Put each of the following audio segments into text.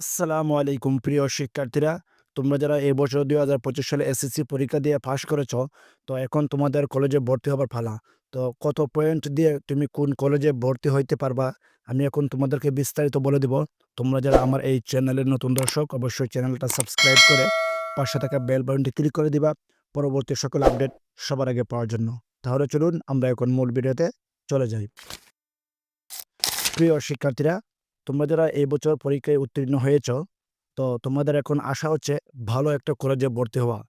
আসসালামু আলাইকুম, প্রিয় শিক্ষার্থীরা। তোমরা যারা এই বছর দুই হাজার পঁচিশ সালে এসএসসি পরীক্ষা দিয়ে পাস করেছ, তো এখন তোমাদের কলেজে ভর্তি হবার ফালা তো কত পয়েন্ট দিয়ে তুমি কোন কলেজে ভর্তি হইতে পারবা, আমি এখন তোমাদেরকে বিস্তারিত বলে দিব। তোমরা যারা আমার এই চ্যানেলের নতুন দর্শক, অবশ্যই চ্যানেলটা সাবস্ক্রাইব করে পাশে থাকা বেল বাটনটি ক্লিক করে দিবা, পরবর্তী সকল আপডেট সবার আগে পাওয়ার জন্য। তাহলে চলুন আমরা এখন মূল ভিডিওতে চলে যাই। প্রিয় শিক্ষার্থীরা তোমরা যারা এই বছর পরীক্ষায় উত্তীর্ণ হয়েছ, তো তোমাদের এখন আশা হচ্ছে ভালো একটা কলেজে ভর্তি হওয়া।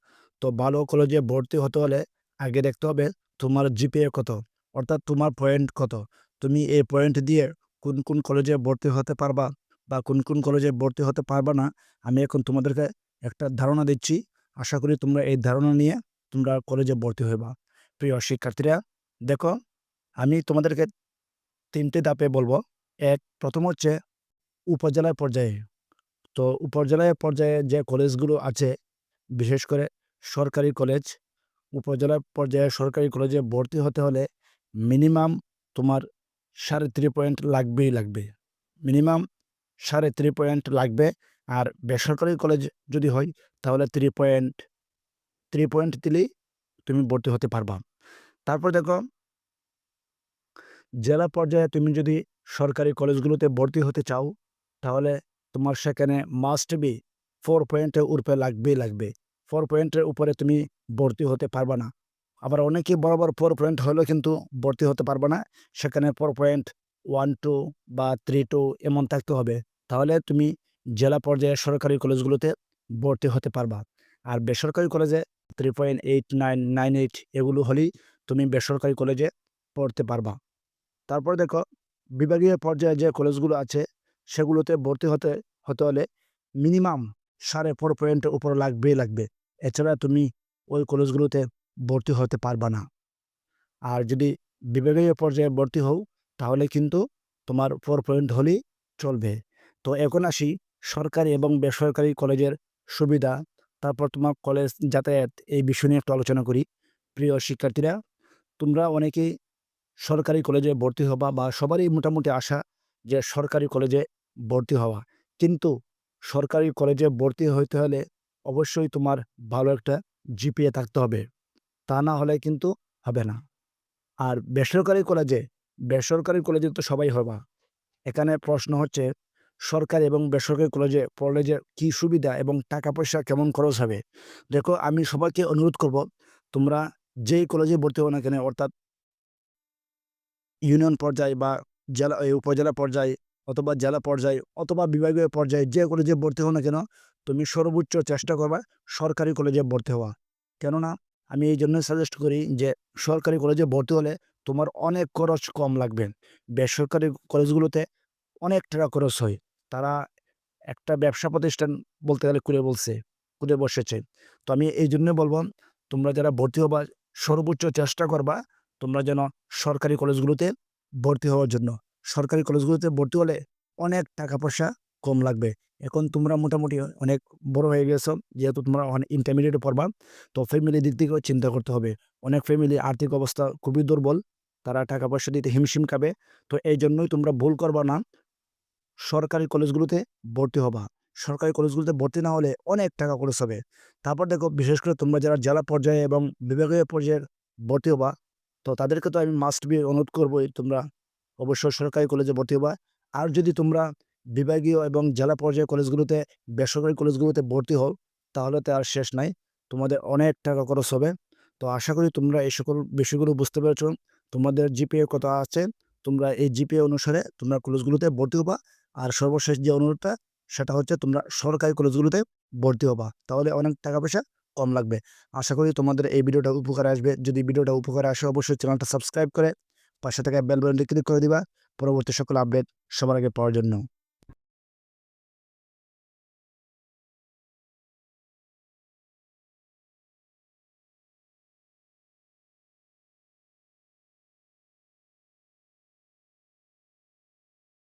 তো ভালো কলেজে ভর্তি হতে হলে আগে দেখতে হবে তোমার জিপিএ কত, অর্থাৎ তোমার পয়েন্ট কত। তুমি এই পয়েন্ট দিয়ে কোন কোন কলেজে ভর্তি হতে পারবা বা কোন কোন কলেজে ভর্তি হতে পারবা না, আমি এখন তোমাদেরকে একটা ধারণা দিচ্ছি। আশা করি তোমরা এই ধারণা নিয়ে তোমরা কলেজে ভর্তি হইবা। প্রিয় শিক্ষার্থীরা, দেখো, আমি তোমাদেরকে তিনটে ধাপে বলব। এক, প্রথম হচ্ছে উপজেলা পর্যায়ে। তো উপজেলা পর্যায়ে যে কলেজগুলো আছে, বিশেষ করে সরকারি কলেজ, উপজেলা পর্যায়ে সরকারি কলেজে ভর্তি হতে হলে মিনিমাম তোমার সাড়ে থ্রি পয়েন্ট লাগবেই লাগবে। মিনিমাম সাড়ে থ্রি পয়েন্ট লাগবে। আর বেসরকারি কলেজ যদি হয়, তাহলে থ্রি পয়েন্ট থ্রি পয়েন্ট দিলেই তুমি ভর্তি হতে পারবা। তারপর দেখো, জেলা পর্যায়ে তুমি যদি সরকারি কলেজগুলোতে ভর্তি হতে চাও তাহলে তোমার সেখানে মাস্ট বি ফোর পয়েন্টের উপরে লাগবেই লাগবে। ফোর পয়েন্টের উপরে তুমি ভর্তি হতে পারবা না। আবার অনেকে বরাবর ফোর পয়েন্ট হলেও কিন্তু ভর্তি হতে পারবে না। সেখানে ফোর পয়েন্ট ওয়ান টু বা থ্রি টু এমন থাকতে হবে। তাহলে তুমি জেলা পর্যায়ে সরকারি কলেজগুলোতে ভর্তি হতে পারবা। আর বেসরকারি কলেজে three point eight nine nine eight এগুলো হলেই তুমি বেসরকারি কলেজে পড়তে পারবা। তারপর দেখো, বিভাগীয় পর্যায়ে যে কলেজগুলো আছে সেগুলোতে ভর্তি হতে হতে হলে মিনিমাম সাড়ে ফোর পয়েন্টের উপর লাগবেই লাগবে। এছাড়া তুমি ওই কলেজগুলোতে ভর্তি হতে পারবা না। আর যদি বিভাগীয় পর্যায়ে ভর্তি হও, তাহলে কিন্তু তোমার ফোর পয়েন্ট হলেই চলবে। তো এখন আসি সরকারি এবং বেসরকারি কলেজের সুবিধা। তারপর তোমার কলেজ যাতায়াত এই বিষয় নিয়ে একটু আলোচনা করি। প্রিয় শিক্ষার্থীরা, তোমরা অনেকেই সরকারি কলেজে ভর্তি হবা বা সবারই মোটামুটি আশা যে সরকারি কলেজে ভর্তি হওয়া। কিন্তু সরকারি কলেজে ভর্তি হইতে হলে অবশ্যই তোমার ভালো একটা জিপিএ থাকতে হবে। তা না হলে কিন্তু হবে না। আর বেসরকারি কলেজে বেসরকারি কলেজে তো সবাই হবা। এখানে প্রশ্ন হচ্ছে, সরকারি এবং বেসরকারি কলেজে যে কী সুবিধা এবং টাকা পয়সা কেমন খরচ হবে? দেখো, আমি সবাইকে অনুরোধ করব, তোমরা যেই কলেজে ভর্তি হও না কেন, অর্থাৎ ইউনিয়ন পর্যায়ে বা জেলা উপজেলা পর্যায়ে অথবা জেলা পর্যায়ে অথবা বিভাগীয় পর্যায়ে যে কলেজে ভর্তি হও না কেন, তুমি সর্বোচ্চ চেষ্টা করবা সরকারি কলেজে ভর্তি হওয়া। কেননা, আমি এই জন্য সাজেস্ট করি যে সরকারি কলেজে ভর্তি হলে তোমার অনেক খরচ কম লাগবে। বেসরকারি কলেজগুলোতে অনেক টাকা খরচ হয়। তারা একটা ব্যবসা প্রতিষ্ঠান বলতে গেলে খুলে বলছে, খুলে বসেছে। তো আমি এই জন্য বলব, তোমরা যারা ভর্তি হবা, সর্বোচ্চ চেষ্টা করবা তোমরা যেন সরকারি কলেজগুলোতে ভর্তি হওয়ার জন্য। সরকারি কলেজগুলোতে ভর্তি হলে অনেক টাকা পয়সা কম লাগবে। এখন তোমরা মোটামুটি অনেক বড় হয়ে গেছো, যেহেতু তোমরা অনেক ইন্টারমিডিয়েটে পড়বা, তো ফ্যামিলির দিক থেকেও চিন্তা করতে হবে। অনেক ফ্যামিলি আর্থিক অবস্থা খুবই দুর্বল, তারা টাকা পয়সা দিতে হিমশিম খাবে, তো এই জন্যই তোমরা ভুল করবা না। সরকারি কলেজগুলোতে ভর্তি হবা। সরকারি কলেজগুলোতে ভর্তি না হলে অনেক টাকা খরচ হবে। তারপর দেখো, বিশেষ করে তোমরা যারা জেলা পর্যায়ে এবং বিভাগীয় পর্যায়ে ভর্তি হবা, তো তাদেরকে তো আমি মাস্ট বি অনুরোধ করবোই তোমরা। অবশ্যই সরকারি কলেজে ভর্তি হবা। আর যদি তোমরা বিভাগীয় এবং জেলা পর্যায়ের কলেজগুলোতে, বেসরকারি কলেজগুলোতে ভর্তি হও, তাহলে তো আর শেষ নাই। তোমাদের অনেক টাকা খরচ হবে। তো আশা করি তোমরা এই সকল বিষয়গুলো বুঝতে পেরেছ। তোমাদের জিপিএ কত আছে। তোমরা এই জিপিএ অনুসারে তোমরা কলেজগুলোতে ভর্তি হবা। আর সর্বশেষ যে অনুরোধটা, সেটা হচ্ছে তোমরা সরকারি কলেজগুলোতে ভর্তি হবা। তাহলে অনেক টাকা পয়সা কম লাগবে। আশা করি তোমাদের এই ভিডিওটা উপকারে আসবে। যদি ভিডিওটা উপকারে আসে, অবশ্যই চ্যানেলটা সাবস্ক্রাইব করে পাশে থাকা বেল বাটনটি ক্লিক করে দিবা। পরবর্তী সকল আপডেট সবার আগে পাওয়ার জন্য।